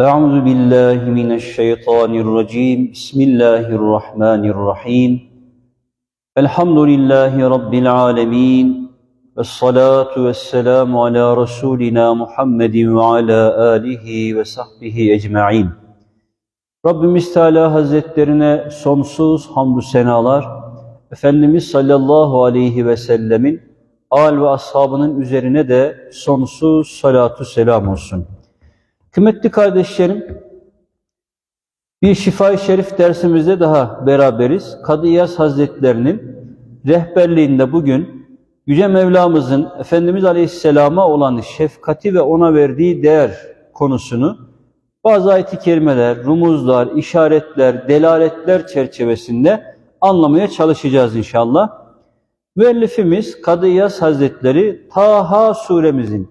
أعوذ بالله من الشيطان الرجيم بسم الله الرحمن الرحيم الحمد لله رب العالمين والصلاة والسلام على رسولنا محمد وعلى آله وصحبه أجمعين Rabbimiz Teala Hazretlerine sonsuz hamdü senalar, Efendimiz sallallahu aleyhi ve sellemin al ve ashabının üzerine de sonsuz salatu selam olsun. Kıymetli kardeşlerim, bir Şifa-i Şerif dersimizde daha beraberiz. Kadı İyaz Hazretlerinin rehberliğinde bugün Yüce Mevlamızın Efendimiz Aleyhisselam'a olan şefkati ve ona verdiği değer konusunu bazı ayet-i kerimeler, rumuzlar, işaretler, delaletler çerçevesinde anlamaya çalışacağız inşallah. Müellifimiz Kadı İyaz Hazretleri Taha suremizin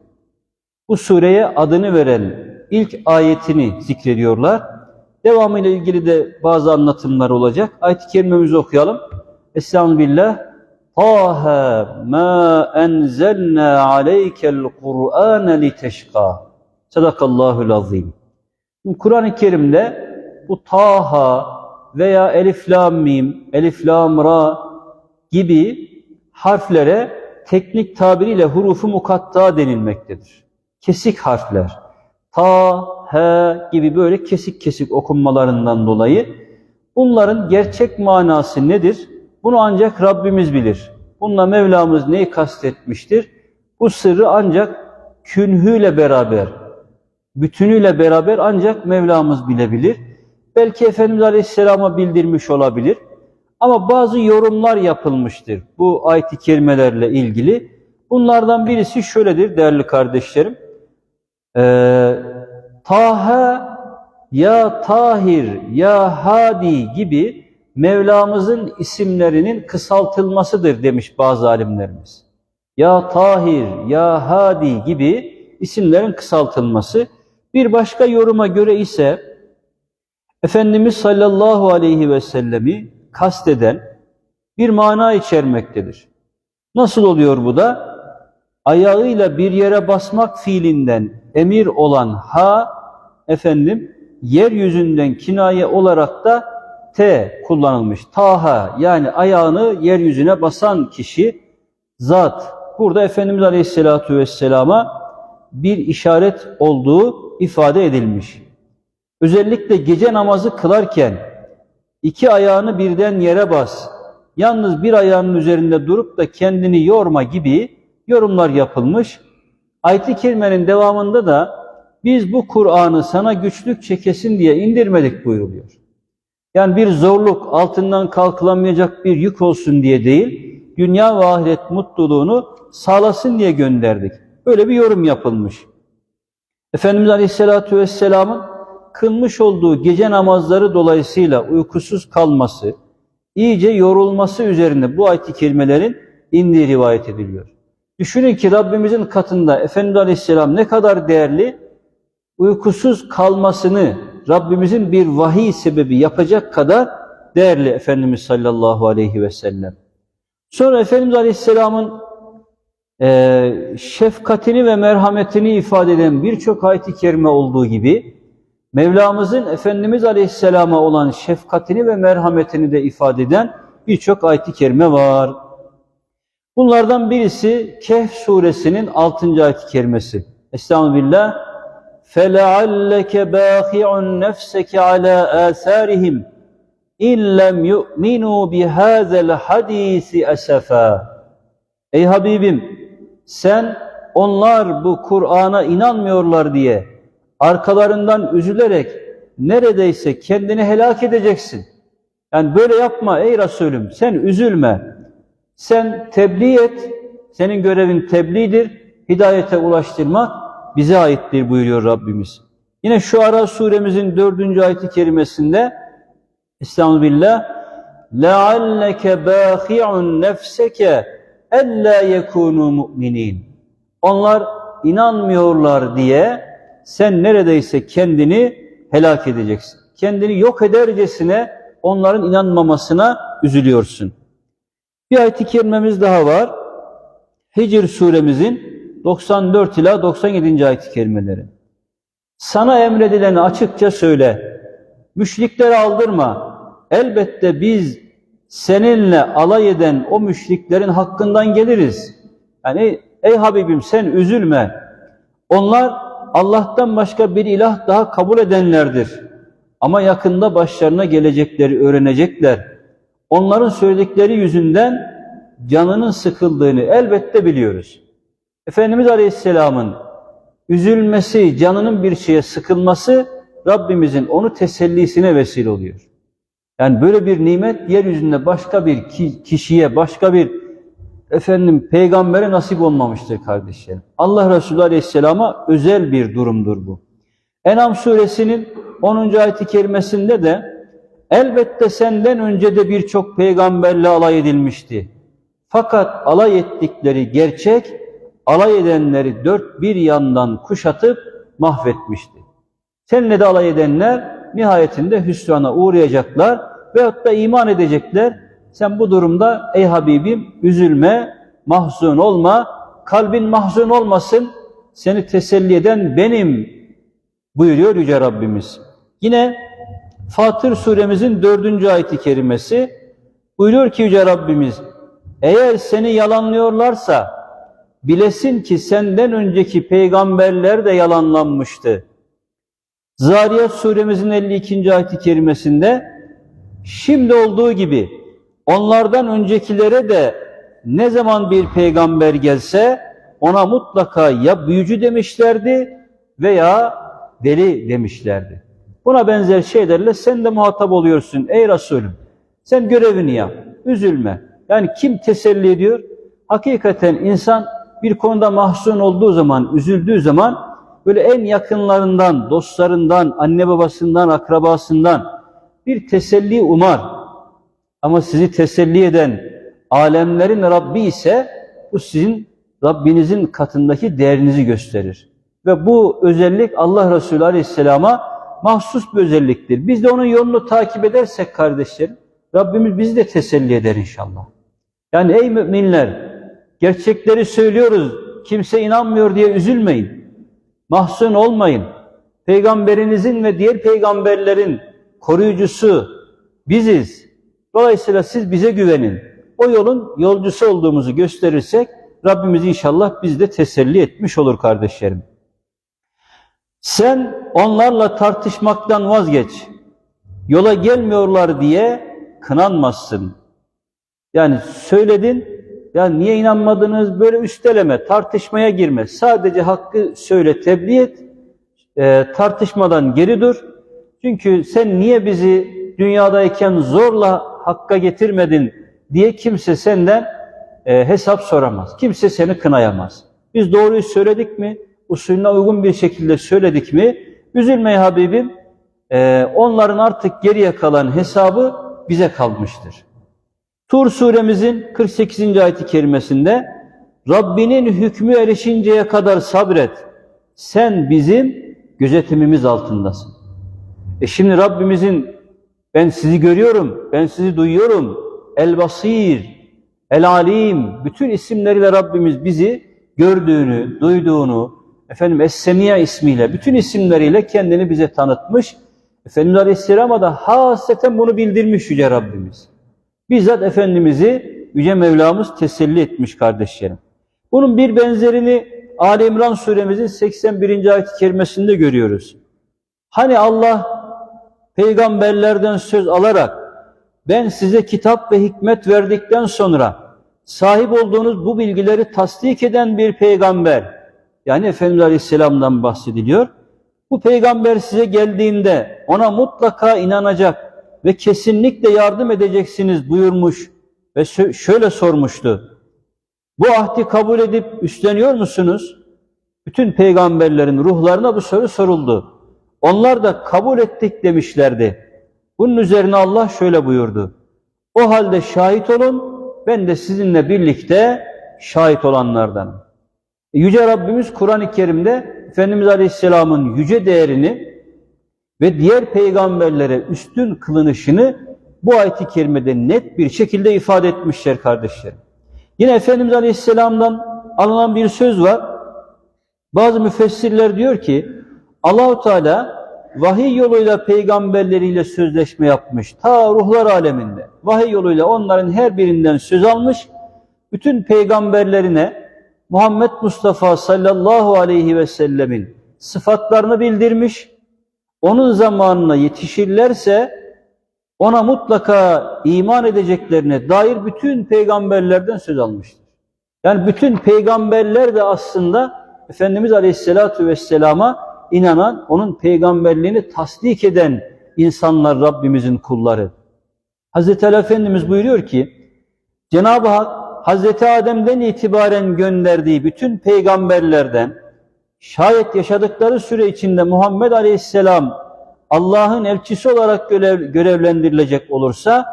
bu sureye adını veren ilk ayetini zikrediyorlar. Devamıyla ilgili de bazı anlatımlar olacak. Ayet-i kerimemizi okuyalım. Estağfirullah. Taha ma enzelna aleykel Kur'ane liteşka. Sadakallahul azim. Kur'an-ı Kerim'de bu Taha veya Elif Lam Mim, Elif Lam Ra gibi harflere teknik tabiriyle hurufu mukatta denilmektedir. Kesik harfler. Ta, he gibi böyle kesik kesik okunmalarından dolayı bunların gerçek manası nedir? Bunu ancak Rabbimiz bilir. Bununla Mevlamız neyi kastetmiştir? Bu sırrı ancak künhüyle beraber, bütünüyle beraber ancak Mevlamız bilebilir. Belki Efendimiz Aleyhisselam'a bildirmiş olabilir. Ama bazı yorumlar yapılmıştır bu ayet-i kerimelerle ilgili. Bunlardan birisi şöyledir değerli kardeşlerim. Ee, Taha, ya Tahir, ya Hadi gibi Mevlamızın isimlerinin kısaltılmasıdır demiş bazı alimlerimiz. Ya Tahir, ya Hadi gibi isimlerin kısaltılması. Bir başka yoruma göre ise Efendimiz sallallahu aleyhi ve sellemi kasteden bir mana içermektedir. Nasıl oluyor bu da? Ayağıyla bir yere basmak fiilinden emir olan ha efendim yeryüzünden kinaye olarak da t kullanılmış. Taha yani ayağını yeryüzüne basan kişi zat. Burada Efendimiz Aleyhisselatü Vesselam'a bir işaret olduğu ifade edilmiş. Özellikle gece namazı kılarken iki ayağını birden yere bas, yalnız bir ayağının üzerinde durup da kendini yorma gibi yorumlar yapılmış. Ayet-i Kerime'nin devamında da biz bu Kur'an'ı sana güçlük çekesin diye indirmedik buyuruluyor. Yani bir zorluk, altından kalkılamayacak bir yük olsun diye değil, dünya ve ahiret mutluluğunu sağlasın diye gönderdik. Böyle bir yorum yapılmış. Efendimiz Aleyhisselatü Vesselam'ın kılmış olduğu gece namazları dolayısıyla uykusuz kalması, iyice yorulması üzerine bu ayet-i kerimelerin indiği rivayet ediliyor. Düşünün ki Rabbimizin katında Efendimiz Aleyhisselam ne kadar değerli, uykusuz kalmasını Rabbimizin bir vahiy sebebi yapacak kadar değerli Efendimiz sallallahu aleyhi ve sellem. Sonra Efendimiz Aleyhisselam'ın e, şefkatini ve merhametini ifade eden birçok ayet-i kerime olduğu gibi Mevlamızın Efendimiz Aleyhisselam'a olan şefkatini ve merhametini de ifade eden birçok ayet-i kerime var. Bunlardan birisi Kehf suresinin 6. ayet-i kerimesi. Estağfirullah. فَلَعَلَّكَ بَاخِعٌ نَفْسَكَ عَلَى آثَارِهِمْ اِنْ لَمْ يُؤْمِنُوا بِهَذَا الْحَد۪يسِ أَسَفًا Ey Habibim sen onlar bu Kur'an'a inanmıyorlar diye arkalarından üzülerek neredeyse kendini helak edeceksin. Yani böyle yapma ey Resulüm sen üzülme. Sen tebliğ et. Senin görevin tebliğdir. Hidayete ulaştırmak bize aittir buyuruyor Rabbimiz. Yine şu ara suremizin dördüncü ayeti kerimesinde Estağfirullah لَعَلَّكَ بَاخِعٌ نَفْسَكَ اَلَّا يَكُونُوا مُؤْمِنِينَ Onlar inanmıyorlar diye sen neredeyse kendini helak edeceksin. Kendini yok edercesine onların inanmamasına üzülüyorsun. Bir ayet-i kerimemiz daha var. Hicr suremizin 94 ila 97. ayet-i kerimeleri. Sana emredileni açıkça söyle. Müşrikleri aldırma. Elbette biz seninle alay eden o müşriklerin hakkından geliriz. Yani ey Habibim sen üzülme. Onlar Allah'tan başka bir ilah daha kabul edenlerdir. Ama yakında başlarına gelecekleri öğrenecekler. Onların söyledikleri yüzünden canının sıkıldığını elbette biliyoruz. Efendimiz Aleyhisselam'ın üzülmesi, canının bir şeye sıkılması Rabbimizin onu tesellisine vesile oluyor. Yani böyle bir nimet yeryüzünde başka bir ki- kişiye, başka bir efendim peygambere nasip olmamıştır kardeşlerim. Allah Resulü Aleyhisselam'a özel bir durumdur bu. En'am suresinin 10. ayeti kerimesinde de elbette senden önce de birçok peygamberle alay edilmişti. Fakat alay ettikleri gerçek, alay edenleri dört bir yandan kuşatıp mahvetmişti. Seninle de alay edenler nihayetinde hüsrana uğrayacaklar veyahut da iman edecekler. Sen bu durumda ey Habibim üzülme, mahzun olma, kalbin mahzun olmasın, seni teselli eden benim buyuruyor Yüce Rabbimiz. Yine Fatır suremizin dördüncü ayeti kerimesi buyuruyor ki Yüce Rabbimiz eğer seni yalanlıyorlarsa bilesin ki senden önceki peygamberler de yalanlanmıştı. Zariyat suremizin 52. ayeti kerimesinde şimdi olduğu gibi onlardan öncekilere de ne zaman bir peygamber gelse ona mutlaka ya büyücü demişlerdi veya deli demişlerdi. Buna benzer şeylerle sen de muhatap oluyorsun ey Resulüm. Sen görevini yap, üzülme. Yani kim teselli ediyor? Hakikaten insan bir konuda mahzun olduğu zaman, üzüldüğü zaman böyle en yakınlarından, dostlarından, anne babasından, akrabasından bir teselli umar. Ama sizi teselli eden alemlerin Rabbi ise bu sizin Rabbinizin katındaki değerinizi gösterir. Ve bu özellik Allah Resulü Aleyhisselam'a mahsus bir özelliktir. Biz de onun yolunu takip edersek kardeşlerim, Rabbimiz bizi de teselli eder inşallah. Yani ey müminler, gerçekleri söylüyoruz, kimse inanmıyor diye üzülmeyin. Mahzun olmayın. Peygamberinizin ve diğer peygamberlerin koruyucusu biziz. Dolayısıyla siz bize güvenin. O yolun yolcusu olduğumuzu gösterirsek Rabbimiz inşallah biz de teselli etmiş olur kardeşlerim. Sen onlarla tartışmaktan vazgeç. Yola gelmiyorlar diye kınanmazsın. Yani söyledin, ya niye inanmadınız böyle üsteleme, tartışmaya girme. Sadece hakkı söyle, tebliğ et, e, tartışmadan geri dur. Çünkü sen niye bizi dünyadayken zorla hakka getirmedin diye kimse senden e, hesap soramaz. Kimse seni kınayamaz. Biz doğruyu söyledik mi? Usulüne uygun bir şekilde söyledik mi? Üzülme Habibim. E, onların artık geriye kalan hesabı bize kalmıştır. Tur suremizin 48. ayeti kerimesinde Rabbinin hükmü erişinceye kadar sabret. Sen bizim gözetimimiz altındasın. E şimdi Rabbimizin ben sizi görüyorum, ben sizi duyuyorum. El Basir, El Alim, bütün isimleriyle Rabbimiz bizi gördüğünü, duyduğunu, efendim Es-Semiye ismiyle, bütün isimleriyle kendini bize tanıtmış. Efendimiz Aleyhisselam'a da hasreten bunu bildirmiş Yüce Rabbimiz. Bizzat Efendimiz'i Yüce Mevlamız teselli etmiş kardeşlerim. Bunun bir benzerini Ali İmran suremizin 81. ayet-i kerimesinde görüyoruz. Hani Allah peygamberlerden söz alarak ben size kitap ve hikmet verdikten sonra sahip olduğunuz bu bilgileri tasdik eden bir peygamber yani Efendimiz Aleyhisselam'dan bahsediliyor. Bu peygamber size geldiğinde ona mutlaka inanacak ve kesinlikle yardım edeceksiniz buyurmuş ve şöyle sormuştu. Bu ahdi kabul edip üstleniyor musunuz? Bütün peygamberlerin ruhlarına bu soru soruldu. Onlar da kabul ettik demişlerdi. Bunun üzerine Allah şöyle buyurdu. O halde şahit olun, ben de sizinle birlikte şahit olanlardan. Yüce Rabbimiz Kur'an-ı Kerim'de Efendimiz Aleyhisselam'ın yüce değerini ve diğer peygamberlere üstün kılınışını bu ayet-i kerimede net bir şekilde ifade etmişler kardeşlerim. Yine Efendimiz Aleyhisselam'dan alınan bir söz var. Bazı müfessirler diyor ki Allahu Teala vahiy yoluyla peygamberleriyle sözleşme yapmış. Ta ruhlar aleminde. Vahiy yoluyla onların her birinden söz almış. Bütün peygamberlerine Muhammed Mustafa sallallahu aleyhi ve sellemin sıfatlarını bildirmiş. Onun zamanına yetişirlerse ona mutlaka iman edeceklerine dair bütün peygamberlerden söz almıştır. Yani bütün peygamberler de aslında Efendimiz Aleyhisselatü Vesselam'a inanan, onun peygamberliğini tasdik eden insanlar Rabbimizin kulları. Hazreti Ali Efendimiz buyuruyor ki, Cenab-ı Hak Hazreti Adem'den itibaren gönderdiği bütün peygamberlerden şayet yaşadıkları süre içinde Muhammed Aleyhisselam Allah'ın elçisi olarak görev, görevlendirilecek olursa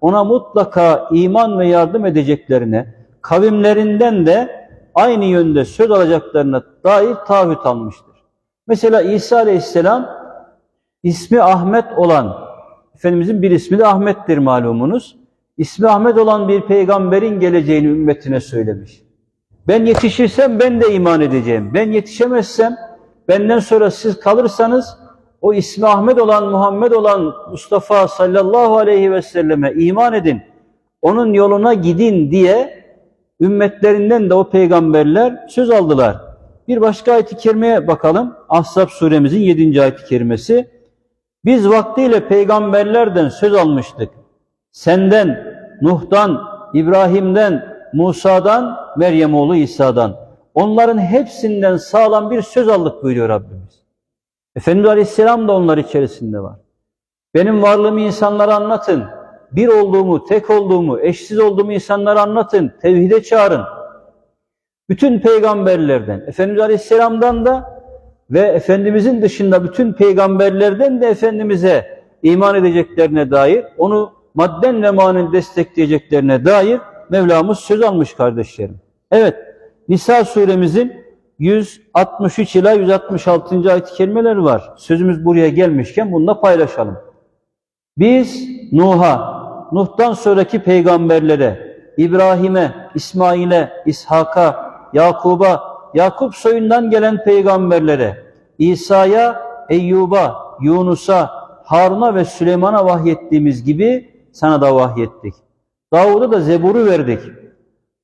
ona mutlaka iman ve yardım edeceklerine, kavimlerinden de aynı yönde söz alacaklarına dair taahhüt almıştır. Mesela İsa Aleyhisselam ismi Ahmet olan, Efendimizin bir ismi de Ahmet'tir malumunuz. İsmi Ahmet olan bir peygamberin geleceğini ümmetine söylemiş. Ben yetişirsem ben de iman edeceğim. Ben yetişemezsem benden sonra siz kalırsanız o ismi Ahmet olan Muhammed olan Mustafa sallallahu aleyhi ve selleme iman edin. Onun yoluna gidin diye ümmetlerinden de o peygamberler söz aldılar. Bir başka ayet-i kerimeye bakalım. Ahzab suremizin 7. ayet-i kerimesi. Biz vaktiyle peygamberlerden söz almıştık. Senden, Nuh'dan, İbrahim'den, Musa'dan, Meryem oğlu İsa'dan. Onların hepsinden sağlam bir söz aldık buyuruyor Rabbimiz. Efendimiz Aleyhisselam da onlar içerisinde var. Benim varlığımı insanlara anlatın. Bir olduğumu, tek olduğumu, eşsiz olduğumu insanlara anlatın. Tevhide çağırın. Bütün peygamberlerden, Efendimiz Aleyhisselam'dan da ve Efendimizin dışında bütün peygamberlerden de Efendimiz'e iman edeceklerine dair, onu madden ve manen destekleyeceklerine dair Mevlamız söz almış kardeşlerim. Evet, Nisa suremizin 163 ila 166. ayet-i kerimeler var. Sözümüz buraya gelmişken bununla paylaşalım. Biz Nuh'a, Nuh'tan sonraki peygamberlere, İbrahim'e, İsmail'e, İshak'a, Yakub'a, Yakup soyundan gelen peygamberlere, İsa'ya, Eyyub'a, Yunus'a, Harun'a ve Süleyman'a vahyettiğimiz gibi sana da vahyettik. Davud'a da Zebur'u verdik.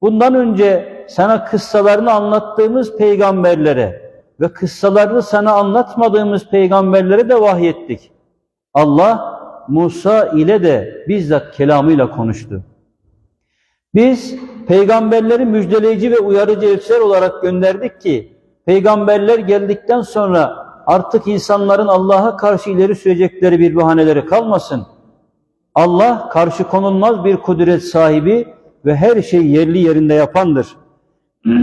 Bundan önce sana kıssalarını anlattığımız peygamberlere ve kıssalarını sana anlatmadığımız peygamberlere de vahyettik. Allah Musa ile de bizzat kelamıyla konuştu. Biz peygamberleri müjdeleyici ve uyarıcı elçiler olarak gönderdik ki peygamberler geldikten sonra artık insanların Allah'a karşı ileri sürecekleri bir bahaneleri kalmasın. Allah karşı konulmaz bir kudret sahibi ve her şeyi yerli yerinde yapandır.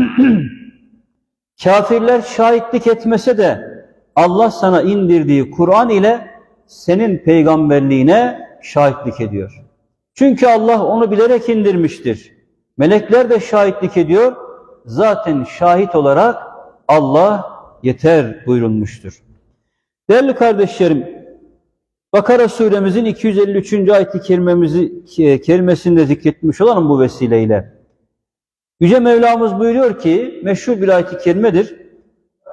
Kafirler şahitlik etmese de Allah sana indirdiği Kur'an ile senin peygamberliğine şahitlik ediyor. Çünkü Allah onu bilerek indirmiştir. Melekler de şahitlik ediyor. Zaten şahit olarak Allah yeter buyurulmuştur. Değerli kardeşlerim, Bakara suremizin 253. ayet-i kerimemizi, kerimesinde zikretmiş olan bu vesileyle Yüce Mevlamız buyuruyor ki, meşhur bir ayet-i kerimedir.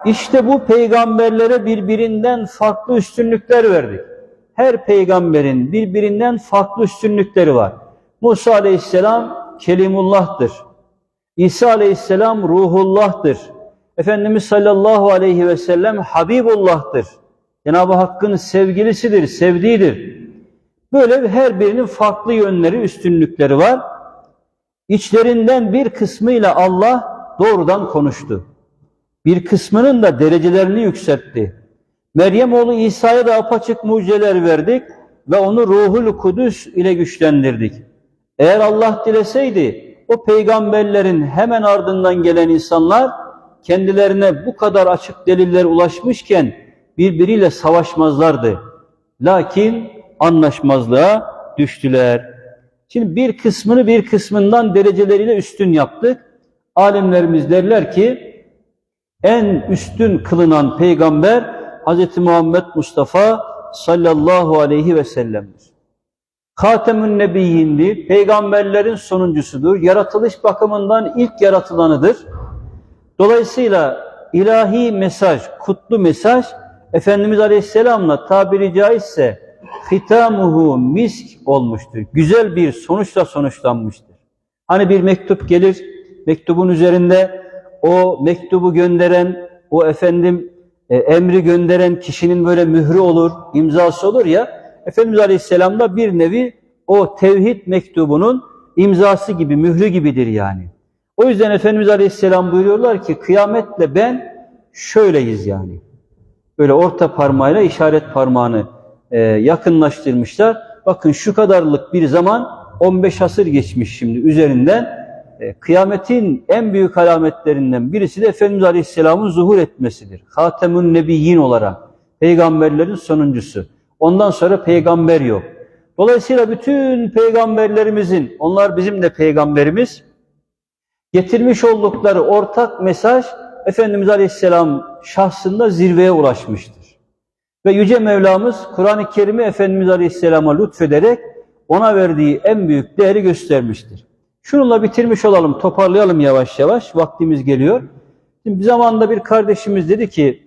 İşte bu peygamberlere birbirinden farklı üstünlükler verdik. Her peygamberin birbirinden farklı üstünlükleri var. Musa aleyhisselam Kelimullah'tır. İsa aleyhisselam Ruhullah'tır. Efendimiz sallallahu aleyhi ve sellem Habibullah'tır. Cenab-ı Hakk'ın sevgilisidir, sevdiğidir. Böyle her birinin farklı yönleri, üstünlükleri var. İçlerinden bir kısmıyla Allah doğrudan konuştu. Bir kısmının da derecelerini yükseltti. Meryem oğlu İsa'ya da apaçık mucizeler verdik ve onu ruhul kudüs ile güçlendirdik. Eğer Allah dileseydi o peygamberlerin hemen ardından gelen insanlar kendilerine bu kadar açık deliller ulaşmışken birbiriyle savaşmazlardı. Lakin anlaşmazlığa düştüler. Şimdi bir kısmını bir kısmından dereceleriyle üstün yaptık. Alimlerimiz derler ki en üstün kılınan peygamber Hz. Muhammed Mustafa sallallahu aleyhi ve sellem'dir. Hatemün Nebiyyindir, peygamberlerin sonuncusudur, yaratılış bakımından ilk yaratılanıdır. Dolayısıyla ilahi mesaj, kutlu mesaj Efendimiz Aleyhisselam'la tabiri caizse hitamuhu misk olmuştur. Güzel bir sonuçla sonuçlanmıştır. Hani bir mektup gelir, mektubun üzerinde o mektubu gönderen, o efendim e, emri gönderen kişinin böyle mührü olur, imzası olur ya, Efendimiz Aleyhisselam da bir nevi o tevhid mektubunun imzası gibi, mührü gibidir yani. O yüzden Efendimiz Aleyhisselam buyuruyorlar ki kıyametle ben şöyleyiz yani. Böyle orta parmağıyla işaret parmağını e, yakınlaştırmışlar. Bakın şu kadarlık bir zaman 15 asır geçmiş şimdi üzerinden. E, kıyametin en büyük alametlerinden birisi de Efendimiz Aleyhisselam'ın zuhur etmesidir. Hatemun Nebiyyin olarak peygamberlerin sonuncusu. Ondan sonra peygamber yok. Dolayısıyla bütün peygamberlerimizin, onlar bizim de peygamberimiz, getirmiş oldukları ortak mesaj Efendimiz Aleyhisselam şahsında zirveye ulaşmıştır. Ve Yüce Mevlamız Kur'an-ı Kerim'i Efendimiz Aleyhisselam'a lütfederek ona verdiği en büyük değeri göstermiştir. Şununla bitirmiş olalım, toparlayalım yavaş yavaş, vaktimiz geliyor. Şimdi bir zamanda bir kardeşimiz dedi ki,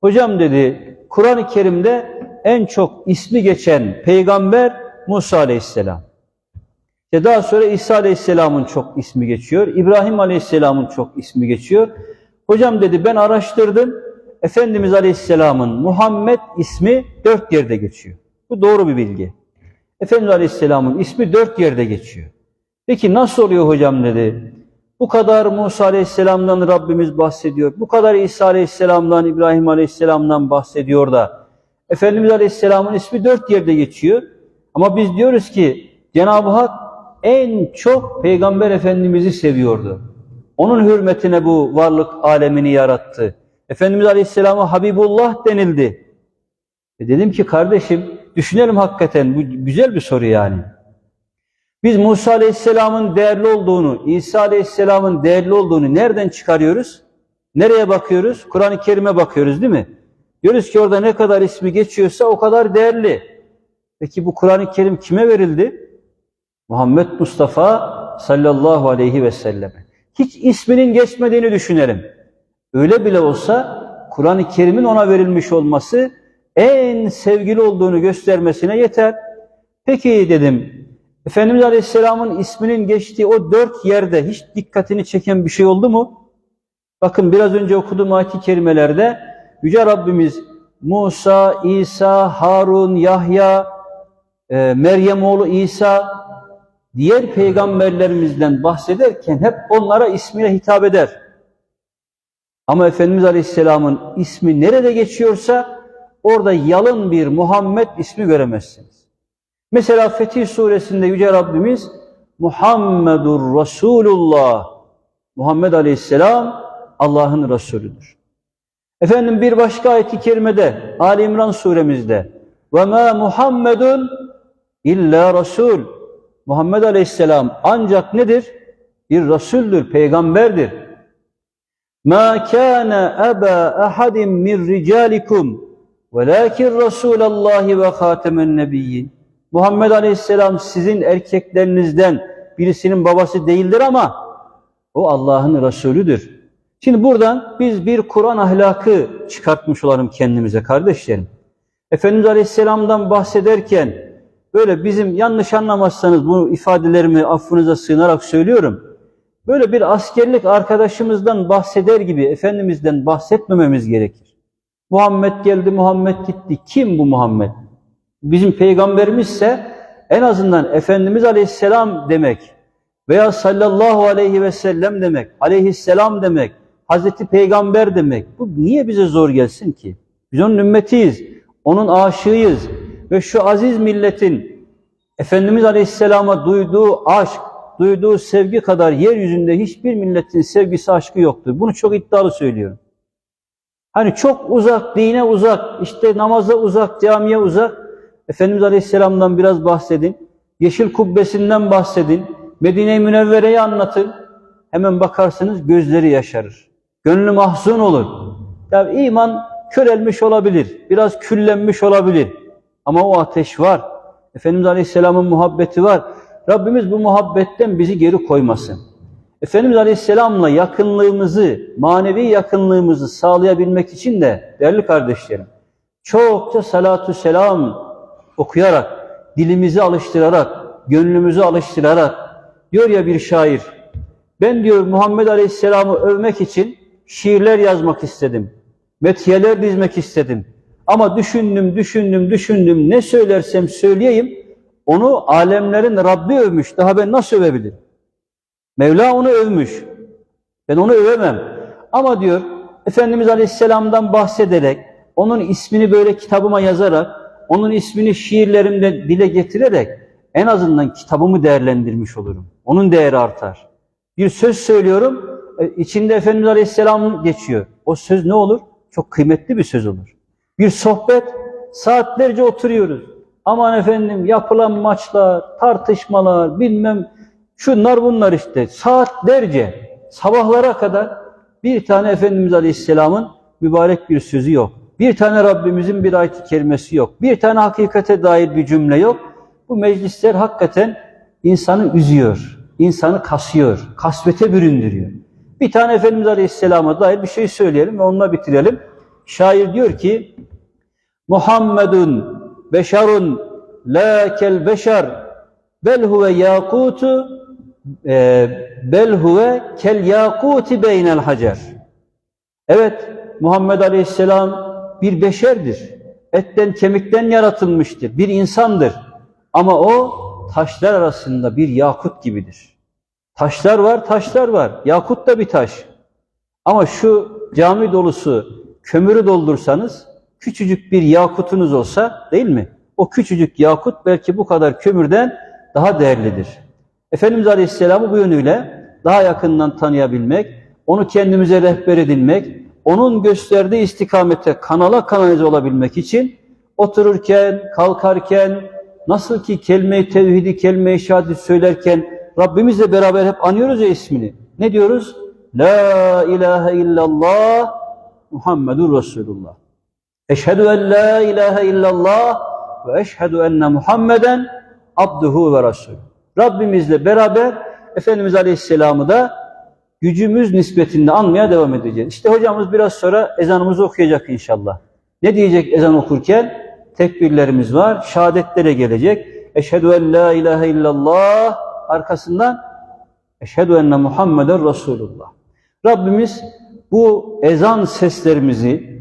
hocam dedi, Kur'an-ı Kerim'de en çok ismi geçen peygamber Musa Aleyhisselam. İşte daha sonra İsa Aleyhisselam'ın çok ismi geçiyor. İbrahim Aleyhisselam'ın çok ismi geçiyor. Hocam dedi ben araştırdım. Efendimiz Aleyhisselam'ın Muhammed ismi dört yerde geçiyor. Bu doğru bir bilgi. Efendimiz Aleyhisselam'ın ismi dört yerde geçiyor. Peki nasıl oluyor hocam dedi. Bu kadar Musa Aleyhisselam'dan Rabbimiz bahsediyor. Bu kadar İsa Aleyhisselam'dan, İbrahim Aleyhisselam'dan bahsediyor da Efendimiz Aleyhisselam'ın ismi dört yerde geçiyor. Ama biz diyoruz ki Cenab-ı Hak en çok Peygamber Efendimiz'i seviyordu. Onun hürmetine bu varlık alemini yarattı. Efendimiz Aleyhisselam'a Habibullah denildi. E dedim ki kardeşim düşünelim hakikaten bu güzel bir soru yani. Biz Musa Aleyhisselam'ın değerli olduğunu, İsa Aleyhisselam'ın değerli olduğunu nereden çıkarıyoruz? Nereye bakıyoruz? Kur'an-ı Kerim'e bakıyoruz değil mi? Diyoruz ki orada ne kadar ismi geçiyorsa o kadar değerli. Peki bu Kur'an-ı Kerim kime verildi? Muhammed Mustafa sallallahu aleyhi ve selleme. Hiç isminin geçmediğini düşünelim. Öyle bile olsa Kur'an-ı Kerim'in ona verilmiş olması en sevgili olduğunu göstermesine yeter. Peki dedim, Efendimiz Aleyhisselam'ın isminin geçtiği o dört yerde hiç dikkatini çeken bir şey oldu mu? Bakın biraz önce okuduğum ayet-i kerimelerde Yüce Rabbimiz Musa, İsa, Harun, Yahya, e, Meryem oğlu İsa diğer peygamberlerimizden bahsederken hep onlara ismiyle hitap eder. Ama Efendimiz Aleyhisselam'ın ismi nerede geçiyorsa orada yalın bir Muhammed ismi göremezsiniz. Mesela Fetih suresinde Yüce Rabbimiz Muhammedur Resulullah Muhammed Aleyhisselam Allah'ın Resulüdür. Efendim bir başka ayet-i kerimede Ali İmran suremizde ve ma Muhammedun illa Resul Muhammed Aleyhisselam ancak nedir? Bir Resuldür, peygamberdir. Ma kana aba ahadin min ricalikum velakin Resulallahi ve hatemen nebiyyin. Muhammed Aleyhisselam sizin erkeklerinizden birisinin babası değildir ama o Allah'ın Resulüdür. Şimdi buradan biz bir Kur'an ahlakı çıkartmış olalım kendimize kardeşlerim. Efendimiz Aleyhisselam'dan bahsederken böyle bizim yanlış anlamazsanız bu ifadelerimi affınıza sığınarak söylüyorum. Böyle bir askerlik arkadaşımızdan bahseder gibi Efendimiz'den bahsetmememiz gerekir. Muhammed geldi, Muhammed gitti. Kim bu Muhammed? Bizim peygamberimizse en azından Efendimiz Aleyhisselam demek veya sallallahu aleyhi ve sellem demek, aleyhisselam demek, Hazreti Peygamber demek. Bu niye bize zor gelsin ki? Biz onun ümmetiyiz, onun aşığıyız ve şu aziz milletin Efendimiz Aleyhisselam'a duyduğu aşk, duyduğu sevgi kadar yeryüzünde hiçbir milletin sevgisi, aşkı yoktur. Bunu çok iddialı söylüyorum. Hani çok uzak, dine uzak, işte namaza uzak, camiye uzak. Efendimiz Aleyhisselam'dan biraz bahsedin. Yeşil kubbesinden bahsedin. Medine-i Münevvere'yi anlatın. Hemen bakarsınız gözleri yaşarır. Gönlü mahzun olur. Ya iman körelmiş olabilir. Biraz küllenmiş olabilir. Ama o ateş var. Efendimiz Aleyhisselam'ın muhabbeti var. Rabbimiz bu muhabbetten bizi geri koymasın. Efendimiz Aleyhisselam'la yakınlığımızı, manevi yakınlığımızı sağlayabilmek için de değerli kardeşlerim, çokça salatu selam okuyarak, dilimizi alıştırarak, gönlümüzü alıştırarak diyor ya bir şair. Ben diyor Muhammed Aleyhisselam'ı övmek için şiirler yazmak istedim. Metiyeler dizmek istedim. Ama düşündüm, düşündüm, düşündüm. Ne söylersem söyleyeyim onu alemlerin Rabbi övmüş. Daha ben nasıl övebilirim? Mevla onu övmüş. Ben onu övemem. Ama diyor Efendimiz Aleyhisselam'dan bahsederek, onun ismini böyle kitabıma yazarak, onun ismini şiirlerimde dile getirerek en azından kitabımı değerlendirmiş olurum. Onun değeri artar. Bir söz söylüyorum, e, içinde Efendimiz Aleyhisselam geçiyor. O söz ne olur? Çok kıymetli bir söz olur. Bir sohbet, saatlerce oturuyoruz. Aman efendim yapılan maçlar, tartışmalar, bilmem şunlar bunlar işte. Saatlerce, sabahlara kadar bir tane Efendimiz Aleyhisselam'ın mübarek bir sözü yok. Bir tane Rabbimizin bir ayet-i yok. Bir tane hakikate dair bir cümle yok. Bu meclisler hakikaten insanı üzüyor, insanı kasıyor, kasvete büründürüyor. Bir tane Efendimiz Aleyhisselam'a dair bir şey söyleyelim ve onunla bitirelim. Şair diyor ki, Muhammedun beşerun la kel beşer bel huve yakutu e, bel huve kel yakuti beynel hacer. Evet, Muhammed Aleyhisselam bir beşerdir. Etten kemikten yaratılmıştır. Bir insandır. Ama o taşlar arasında bir yakut gibidir. Taşlar var, taşlar var. Yakut da bir taş. Ama şu cami dolusu kömürü doldursanız küçücük bir yakutunuz olsa değil mi? O küçücük yakut belki bu kadar kömürden daha değerlidir. Efendimiz Aleyhisselam'ı bu yönüyle daha yakından tanıyabilmek, onu kendimize rehber edinmek, onun gösterdiği istikamete kanala kanalize olabilmek için otururken, kalkarken, nasıl ki kelime-i tevhidi, kelime-i şehadet söylerken Rabbimizle beraber hep anıyoruz ya ismini. Ne diyoruz? La ilahe illallah Muhammedur Resulullah. Eşhedü en la ilahe illallah ve eşhedü enne Muhammeden abduhu ve rasul. Rabbimizle beraber Efendimiz Aleyhisselam'ı da gücümüz nispetinde anmaya devam edeceğiz. İşte hocamız biraz sonra ezanımızı okuyacak inşallah. Ne diyecek ezan okurken? Tekbirlerimiz var, şehadetlere gelecek. Eşhedü en la ilahe illallah arkasından Eşhedü enne Muhammeden Resulullah. Rabbimiz bu ezan seslerimizi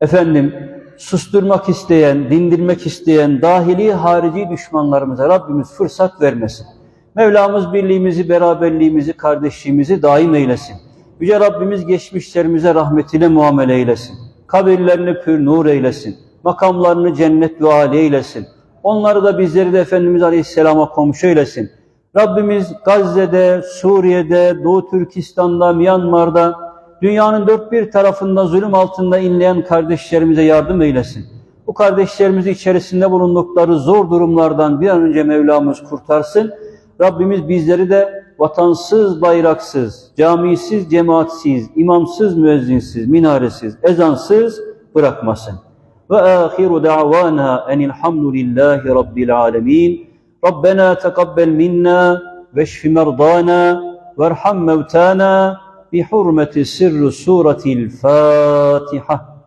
efendim susturmak isteyen, dindirmek isteyen dahili harici düşmanlarımıza Rabbimiz fırsat vermesin. Mevlamız birliğimizi, beraberliğimizi, kardeşliğimizi daim eylesin. Yüce Rabbimiz geçmişlerimize rahmetiyle muamele eylesin. Kabirlerini pür nur eylesin. Makamlarını cennet ve âli eylesin. Onları da bizleri de Efendimiz Aleyhisselam'a komşu eylesin. Rabbimiz Gazze'de, Suriye'de, Doğu Türkistan'da, Myanmar'da, Dünyanın dört bir tarafında zulüm altında inleyen kardeşlerimize yardım eylesin. Bu kardeşlerimiz içerisinde bulundukları zor durumlardan bir an önce Mevlamız kurtarsın. Rabbimiz bizleri de vatansız, bayraksız, camisiz, cemaatsiz, imamsız, müezzinsiz, minaresiz, ezansız bırakmasın. Ve ahiru da'vana enilhamdülillahi rabbil alemin. Rabbena tekabbel minna ve veşfi merdana verham mevtana بحرمة سر سورة الفاتحة.